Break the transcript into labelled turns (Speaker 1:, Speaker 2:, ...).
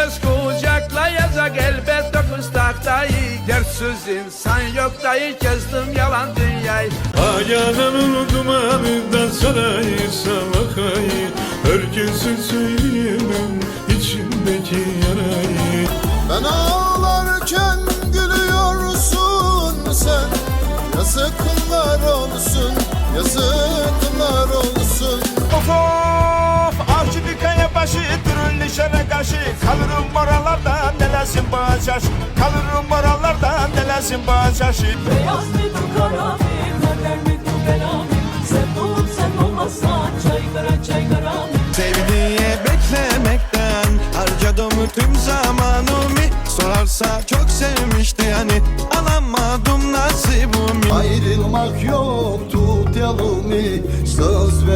Speaker 1: Herkes kucaklayacak elbet dokuz tahtayı. Dertsiz insan yok dayı gezdim yalan dünyayı.
Speaker 2: Ayağının dumanından sarayı savakayı Herkese söyleyemem içimdeki yarayı.
Speaker 3: Ben ağlarken gülüyorsun sen. Yazıklar olsun, yazıklar
Speaker 4: bağacaş Kalırım oralarda nelesin bağacaş
Speaker 5: Beyaz mı bu kara mı, kader mi bu bela mı? Sevduğum sen olmazsan çaygara çaygara mı?
Speaker 6: Sevdiğe beklemekten harcadım tüm zamanımı Sorarsa çok sevmişti yani alamadım nasibimi
Speaker 3: Ayrılmak yok tut yalımı Söz